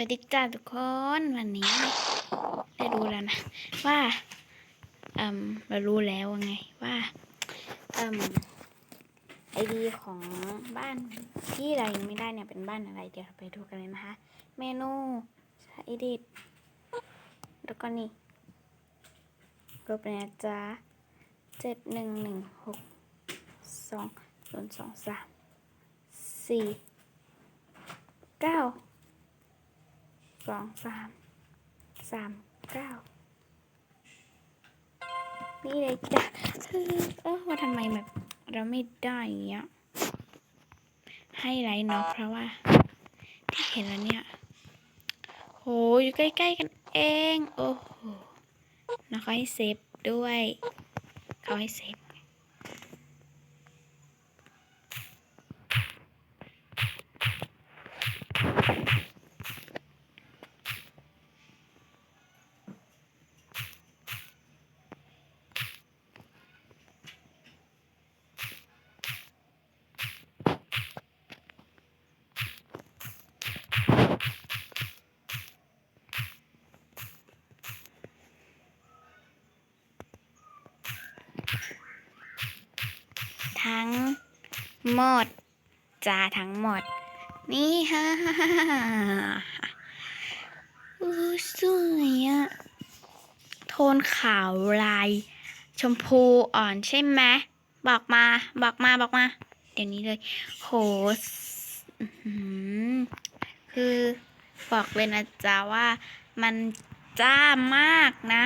วัสดีจ้าทุกคนวันนี้ได้รู้แล้วนะ ว่าอืมเรารู้แล้วไงว่าอืมไอดีของบ้านที่เรายังไม่ได้เนี่ยเป็นบ้านอะไรเดี๋ยวเราไปดูกันเลยนะคะ เมนูใช้ดิดแล้วก็นี่รูปนี่ยจ้าเจ็ดหนึ่งหนึ่งหกสองศูนย์สองสามสี่เก้า สองสามสามเก้านี่เลยจ้ะคือเออว่าทำไมแบบเราไม่ได้เงี้ยให้ไรเนาะเพราะว่าที่เห็นแล้วเนี่ยโหอยู่ใกล้ๆกันเอง โอ้โหแล้วเขาให้เซฟด้วย เขาให้เซฟไงทั้ง หมดจ้าทั้งหมด นี่ฮ่าฮ่าฮ่าฮ่าอู้สวยอะโทนขาวลาย ชมพูอ่อนใช่ไหมบอกมาบอกมาบอกมา เดี๋ยวนี้เลย โหสคือบอกเลยนะจ๊ะว่ามันจ้ามากนะ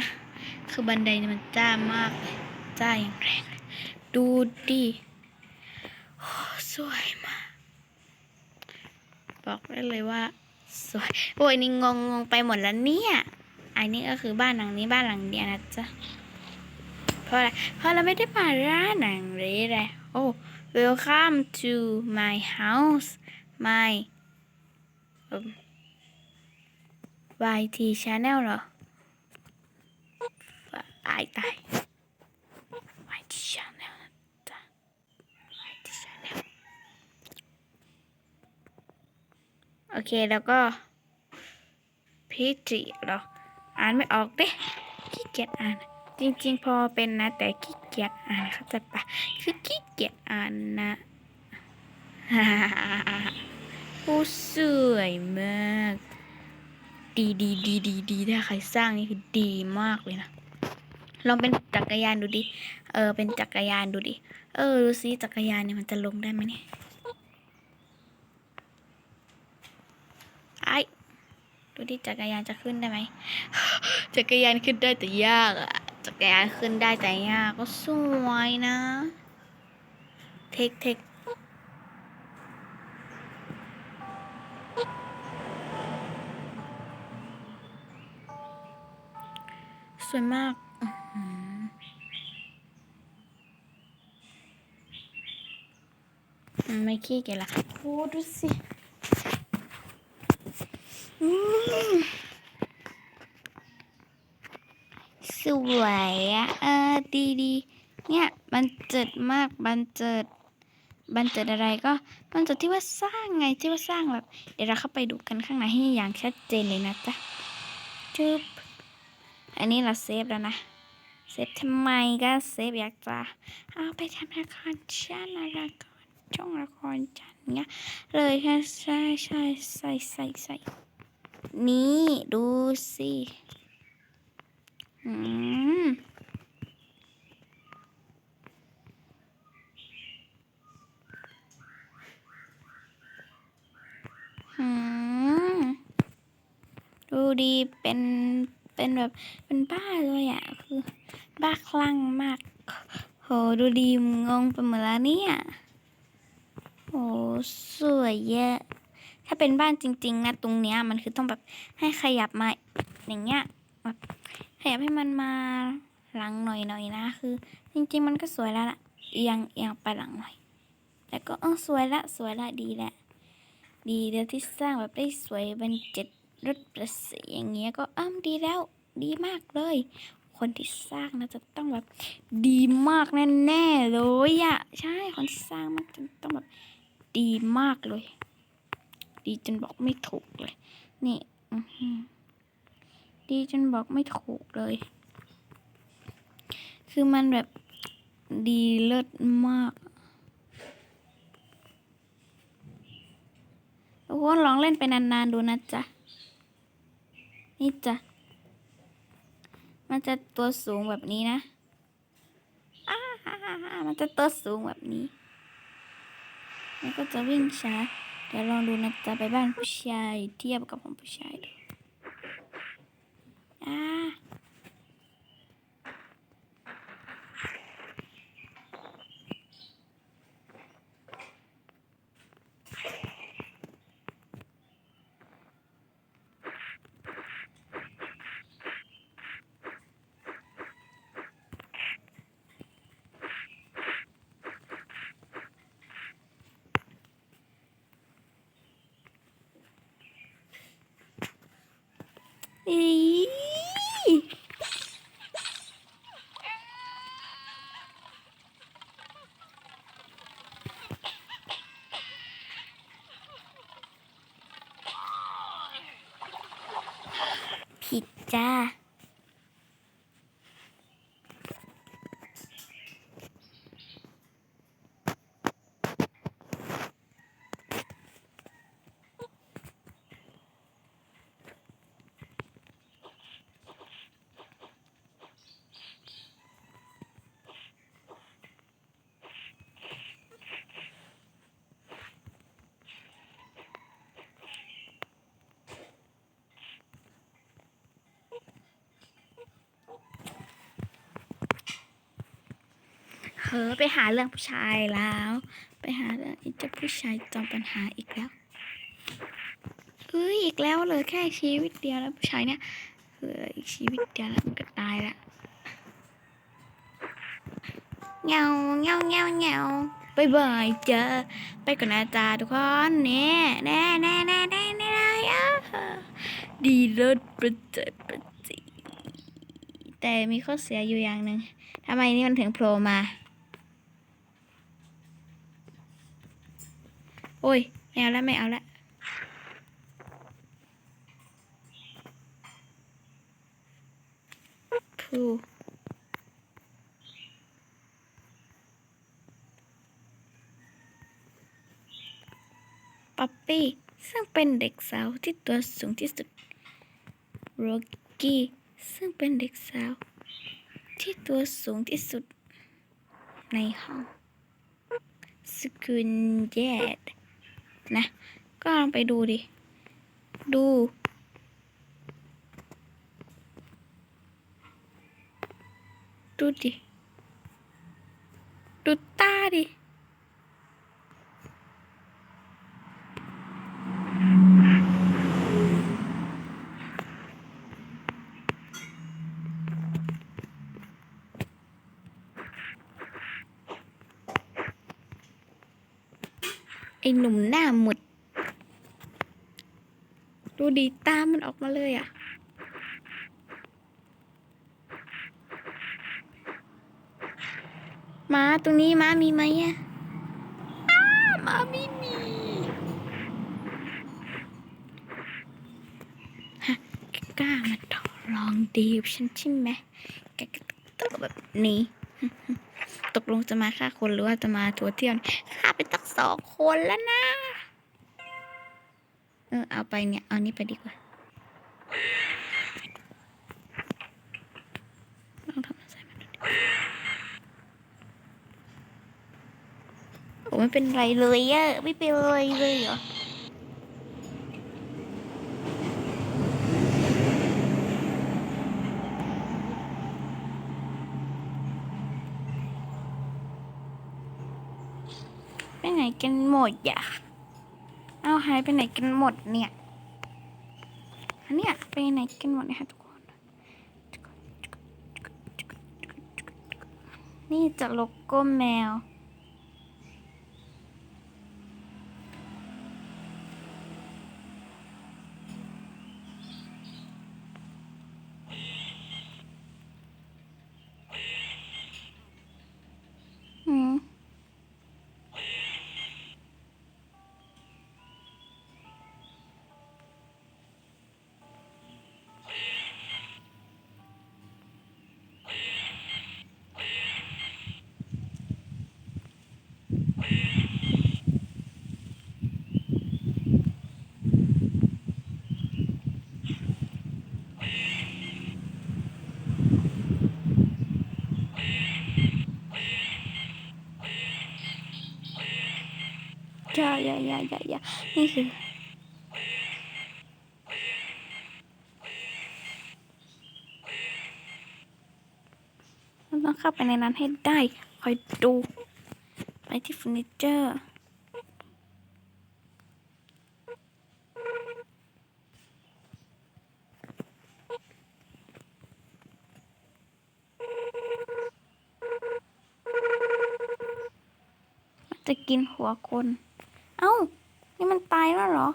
คือบันไดนี่ยมันจ้ามากเลยจ้าอย่างแรง ดูดิ สวยมาก บอกได้เลยว่า สวย โอ้ยนี่งงงงไปหมดแล้วเนี่ย อันนี้ก็คือบ้านหลังนี้บ้านหลังเดียวนะจ๊ะ เพราะอะไร เพราะเราไม่ได้มาร้านหนังเลยแหละโอ้ welcome to my house my YT channel เหรอตายตาย YT channel นะจ๊ะ YT channel โอ เคแล้วก็พิจิเหรออ่านไม่ออกเด้ขี้เกียจอ่าน จริง ๆ พอเป็นนะ แต่ขี้เกียจอ่านเข้าใจปะคือขี้เกียจอ่านนะโอ้สวยมาก ดีดีดีดีดีถ้าใครสร้างนี่คือดีมากเลยนะ ลองเป็นจักรยานดูดิ เออ เป็นจักรยานดูดิ เออ ดูซิจักรยานเนี่ยมันจะลงได้ไหมเนี่ยไอ ดูดิจักรยานจะขึ้นได้ไหมจักรยานขึ้นได้แต่ยากอะจักรยานขึ้นได้แต่ยากก็สวยนะ เทคเทคสวยมากไม่ขี้เกียจละโอ้ดูสิ สวยอะเออดีดีเนี่ยบันเจิดมากบันเจิดบันเจิดอะไรก็บันเจิดที่ว่าสร้างไงที่ว่าสร้างแบบ เดี๋ยวเราเข้าไปดูกันข้างในให้อย่างชัดเจนเลยนะจ๊ะจึ๊บอันนี้เราเซฟแล้วนะเซฟทำไมก็เซฟอยากจะเอาไปทำละครชั้นอะไรช่องละครชั้นเงี้ยเลยค่ใช่ใช่ใส่ใส่ใส่ นี่ดูสิอืมอืมดูดีเป็นเป็นแบบเป็นบ้าเลยอะคือบ้าคลั่งมากโหดูดีงงไปหมดแล้วเนี่ยโหสวยเยอะ ถ้าเป็นบ้านจริงๆนะตรงเนี้ยมันคือต้องแบบให้ขยับมาอย่างเงี้ยแบบขยับให้มันมาหลังหน่อยๆนะ คือ จริงๆมันก็สวยแล้วละเอียงเอียงไปหลังหน่อย แต่ก็เออสวยละสวยละดีแหละดีเดียวที่สร้างแบบได้สวยเป็นเจ็ดรถประสีอย่างเงี้ยก็อ้ำดีแล้วดีมากเลย คนที่สร้างนะจะต้องแบบดีมากแน่ๆเลยอะใช่คนสร้างมันจะต้องแบบดีมากเลย ดีจนบอกไม่ถูกเลย นี่ดีจนบอกไม่ถูกเลย คือมันแบบดีเลิศมากทุกคนลองเล่นไปนานๆดูนะจ๊ะ นี่จ้ะ มันจะตัวสูงแบบนี้นะอ้ามันจะตัวสูงแบบนี้ แล้วก็จะวิ่งช้า เดี๋ยวลองดูนะจ๊ะไปบ้านผู้ชายเทียบกับของผู้ชายดูอ่า อี ผิด ไปหาเรื่องผู้ชายแล้ว ไปหาเรื่องอ้เจ้าผู้ชายจอมปัญหาอีกแล้วเอ้ยอีกแล้วเลยแค่ชีวิตเดียวแล้วผู้ชายเนี่ยเอออีกชีวิตเดียวแล้วมันก็ตายละเงาเงาเงาเงาบายบายเจอ ไปก่อนนะจ๊ะทุกคนแน่แน่แน่แน่แน่แน่อะดีเลิศประเจิดประจีแต่มีข้อเสียอยู่อย่างหนึ่งทำไมนี่มันถึงโผล่มา โอ้ยไม่เอาแล้วไม่เอาแล้วพูป๊อปปี้ซึ่งเป็นเด็กสาวที่ตัวสูงที่สุดโรกี้ซึ่งเป็นเด็กสาวที่ตัวสูงที่สุดในห้องสกุลเยด นะ ก็ลองไปดูดิ ดู ดูดิ ดูตาดิ ไอ้หนุ่มหน้าหมด ดูดีตามมันออกมาเลยอะ มาตรงนี้มามีไหมอะอ้ามาไม่มีฮะแกกล้ามาต่อรองดีกับฉันใช่ไหมแกก็ต้องแบบนี้ ตกลงจะมาฆ่าคนหรือว่าจะมาทัวร์เที่ยวฆ่าไปตั้งสองคนแล้วนะ เออเอาไปเนี่ย เอานี่ไปดีกว่าลองทำใส่มันโอ้ไม่เป็นไรเลยอะไม่เป็นไรเลยเหรอ ไปไหนกันหมดอะเอาหายไปไหนกันหมดเนี่ยอันเนี้ยไปไหนกันหมดนะคะทุกคน นี่จะโลโก้แมว อืม อ อย่าอย่าอย่าอย่านี่คือเราต้องเข้าไปในนั้นให้ได้ คอยดู ไปที่เฟอร์นิเจอร์มันจะกินหัวคน เอ้า นี่มันตายแล้วเหรอ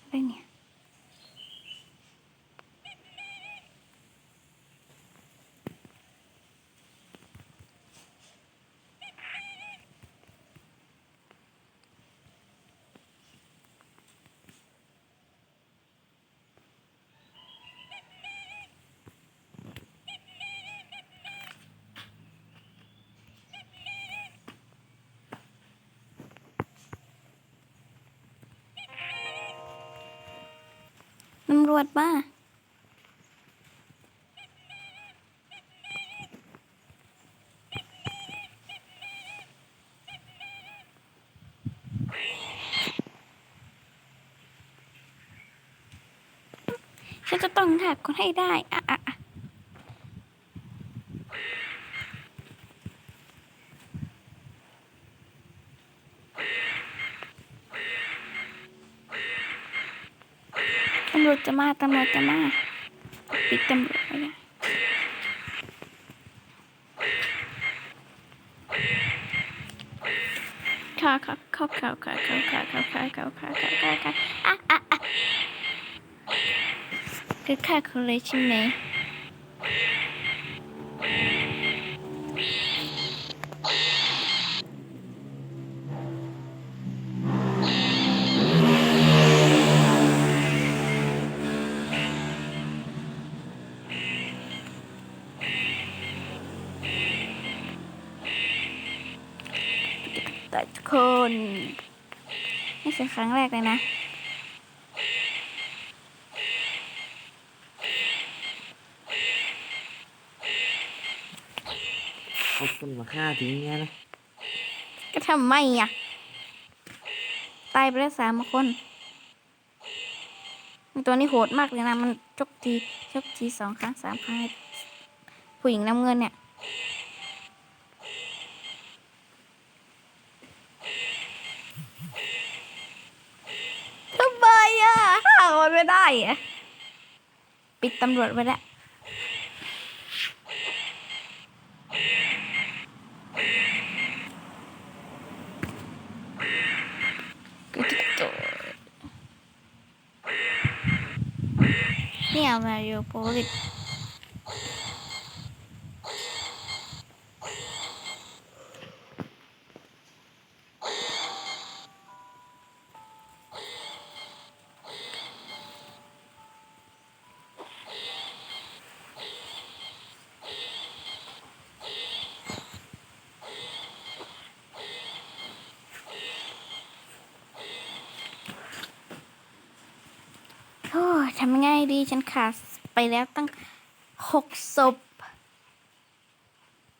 อะไรเนี่ย ตำรวจมาฉันจะต้องหาคนให้ได้อะอะอะตำรวจจะมา ตำรวจจะมาปิดตำรวจไม่ได้ข่าวข่าวข่าวข่าวข่าวข่าวข่าวข่าวข่าวข่าวข่าวข่าวข่าวข่าวอะอะอะคือค่าคนเลยใช่ไหม ครั้งแรกเลยนะ เอาคนมาฆ่าทิ้งเงี้ยนะ ก็ทำไมอะ ตายไปแล้วสามคนตัวนี้โหดมากเลยนะ มันชกทีชกทีสองครั้งสามครั้งผู้หญิงน้ำเงินเนี่ย ทำไมอะ จไม่ได้อะปิดตำรวจไว้แล้วเนี่ยมาอยู่โพลิส ฉันขาดไปแล้วตั้งหกศพ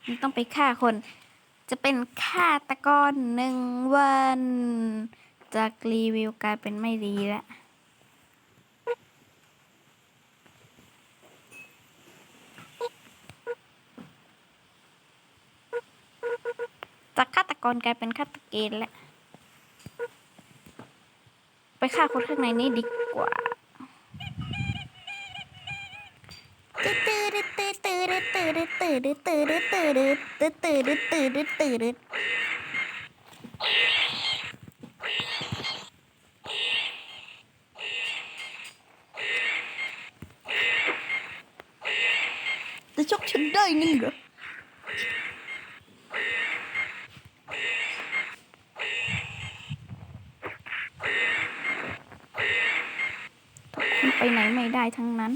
มันต้องไปฆ่าคน จะเป็นฆาตกรหนึ่งวัน จากรีวิวกลายเป็นไม่ดีแล้วจากฆาตกรกลายเป็นฆาตเกณฑ์แล้วไปฆ่าคนข้างในนี้ดีกว่า ดึตืดตืดตืดตื่ตืดตืดตืดจะชกฉันได้นั่นเหรอไปไหนไม่ได้ทั้งนั้น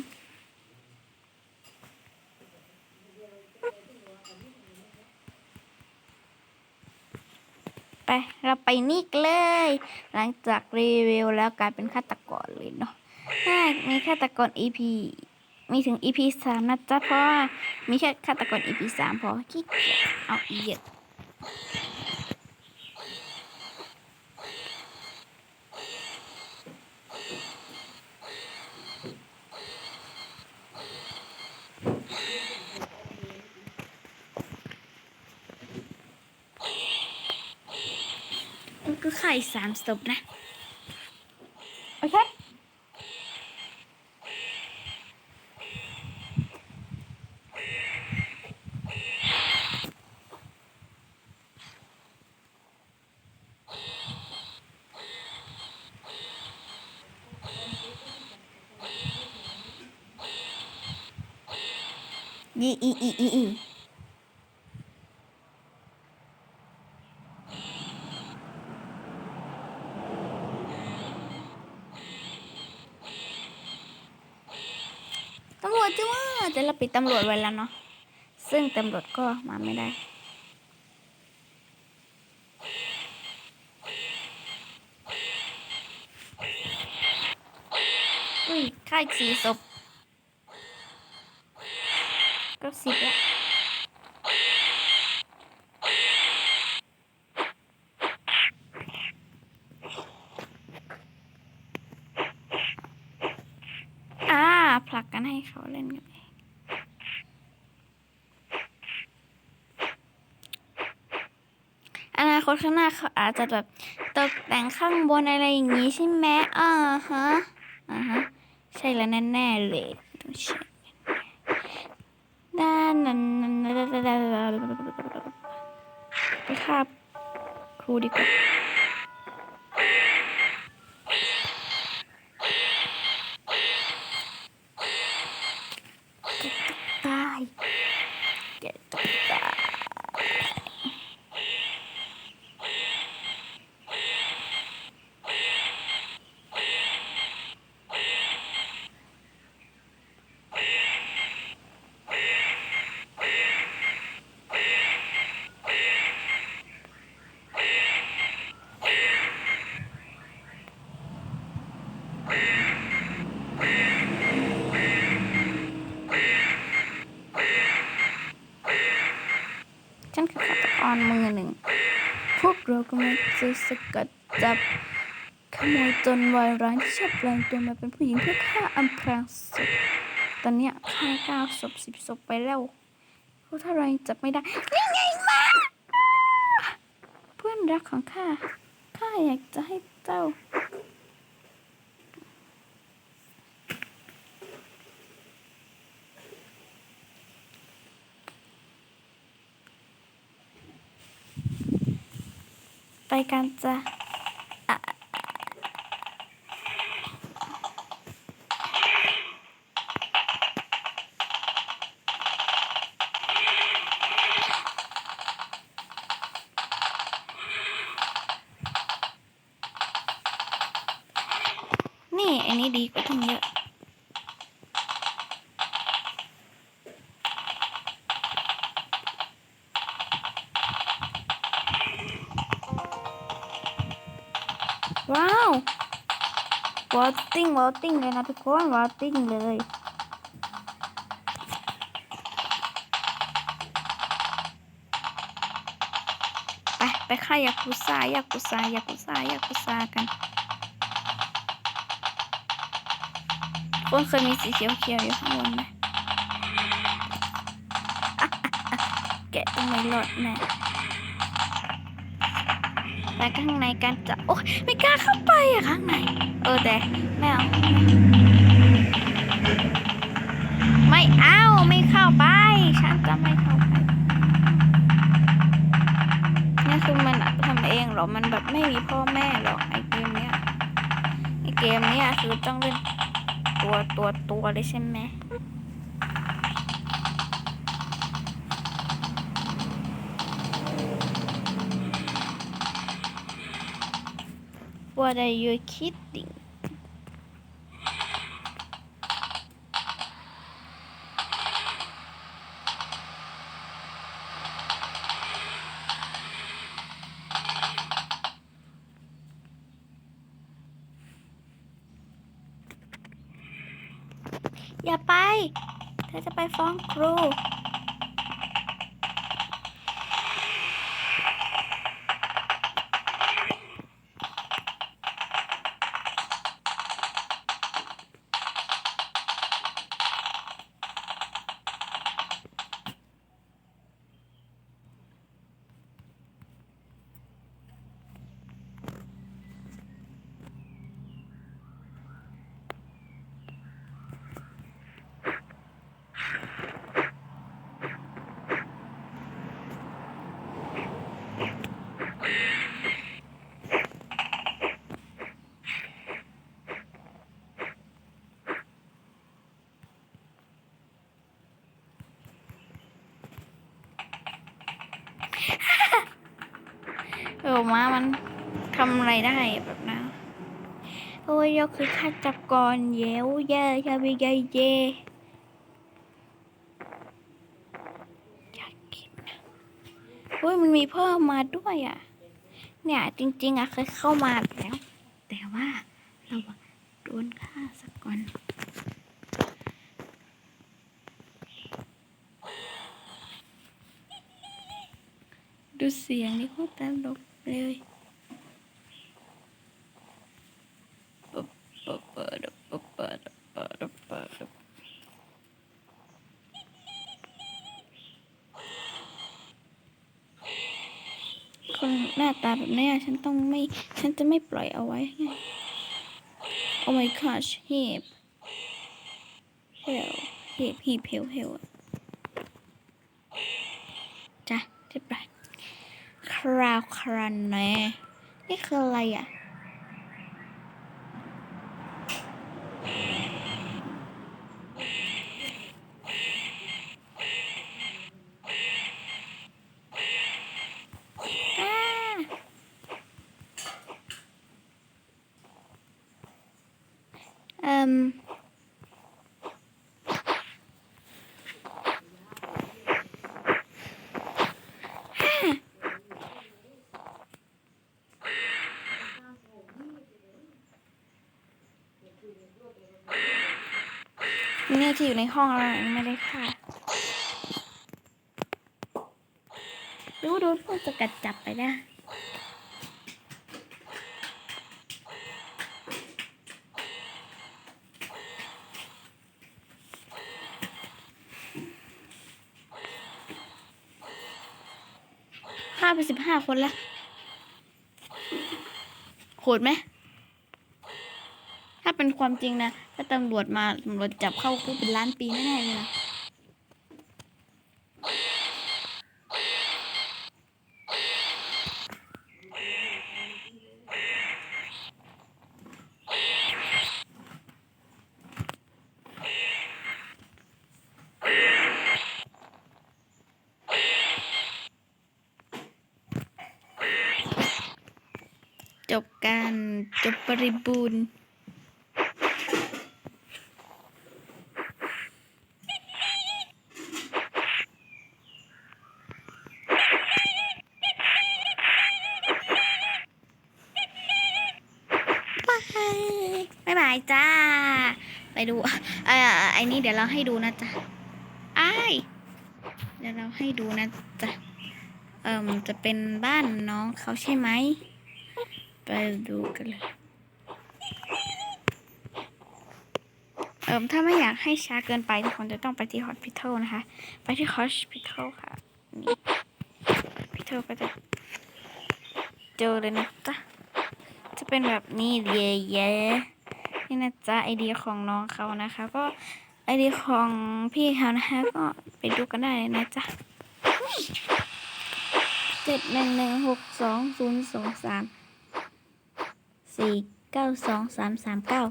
ไป เราไปนี่เลย หลังจากรีวิวแล้วกลายเป็นฆาตกรเลยเนาะถ้ามีฆาตกร EP มีถึง EP สามนะจ๊ะ เพราะว่ามีแค่ฆาตกร EP สามพอขี้เกียจเอาอีกเยอะ มันก็ไข่สามศพนะ โอเค อีอีอีอีอีตำรว จจ้าว่าแต่เราปิดตำรวจไว้แล้วเนาะซึ่งตำรวจก็มาไม่ได้อุ้ยค่ายสีศพก็สิบละอ่าผลักกันให้เขาเล่นกันเองอนาคต ข้างหน้าเขาอาจจะแบบตกแต่งข้างบนอะไรอย่างนี้ใช่ไหมอ่าฮะอ่าฮะใช่แล้วแน่ๆเลยต้องใช่ด้านนั้นไปคาบครูดีกว่า ตายแกต้องตาย ฉันคือฆาตกรมือหนึ่ง พวกเรากำลังจะสกัดจับขโมยจนวายร้ายที่ชอบแปลงตัวมาเป็นผู้หญิงเพื่อฆ่าอำพรางศพตอนเนี้ยฆ่าเก้าศพสิบศพไปแล้วเพราะถ้าเราจับไม่ได้นี่ไงมาเพื่อนรักของข้าข้าอยากจะให้เจ้า ไปกันจ้ะอะ ติ้งวอลติ้งเลยนะทุกคนวอลติ้งเลย ไป ไปฆ่ายากุซ่ายากุซ่ายากุซ่ายากุซ่ากันคนเคยมีสีเขียวเขียวอยู่ข้างบนไหมแกะต้องไม่รอดแน่ ไปข้างในกันจะโอ้ยไม่กล้าเข้าไปอะข้างในเออแต่ไม่เอาไม่เอาไม่เข้าไปฉันจะไม่เข้าไปนี่คือมันทำเองเหรอมันแบบไม่มีพ่อแม่หรอกไอเกมเนี้ยไอเกมเนี้ยคือต้องเล่นตัวตัวตัวเลยใช่ไหม What are you kidding? อย่าไป เธอจะไปฟ้องครูำอะไรได้แบบนั้นโอ้ยเราคือฆาตกรเย้วเย่ชาบิเยเยอยากกินนะโอ้ยมันมีเพิ่มมาด้วยอะ เนี่ยจริง ๆอะเคยเข้ามาแล้ว แต่ว่าเราโดนฆ่าสักก่อนดูเสียงนี่โคตรตลกเลยปุ๊บปุ๊บปุ๊บปุ๊บปุ๊บปุ๊บปุ๊บค นหน้าตาแบบนี้ฉันต้องไม่ ฉันจะไม่ปล่อยเอาไว้ไง Oh my gosh เห็บเฮลเห็บหีบเฮลเฮลจ้ะเรียบร้อยคราวครันแน่นี่คืออะไรอะ อ่า เอ่มเนี่ยที่อยู่ในห้องเรายังไม่ได้ค่ะดูดูพวกจะกัดจับไปได้ ฆ่าไปสิบ ห้าคนแล้วโหดไหม ถ้าเป็นความจริงนะ ถ้าตำรวจมาตำรวจจับเข้าคุกเป็นล้านปีแน่ๆเลยนะ จบการจบบ ริบูรณ์บายบายจ้า ไปดูเอ่อไอ้นี่เดี๋ยวเราให้ดูนะจ๊ะอ้ายเดี๋ยวเราให้ดูนะจ๊ะ เอ่มจะเป็นบ้านน้องเขาใช่ไหม ไปดูกันเลย เอิมถ้าไม่อยากให้ช้าเกินไปทุกคนจะต้องไปที่ฮอสพิทอลนะคะ ไปที่ฮอสพิทอลค่ะนี่พิทอลก็จะเจอเลยนะจ๊ะจะเป็นแบบนี้เย่เย่นี่นะจ๊ะไอเดียของน้องเขานะคะ ก็ไอเดียของพี่เขานะคะก็ไปดูกันได้เลยนะจ๊ะเจ็ดหนึ่งหนึ่งหกสองศูนย์สองสามสี่เก้าสองสามสามเก้า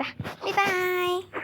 จ้ะบ๊ายบาย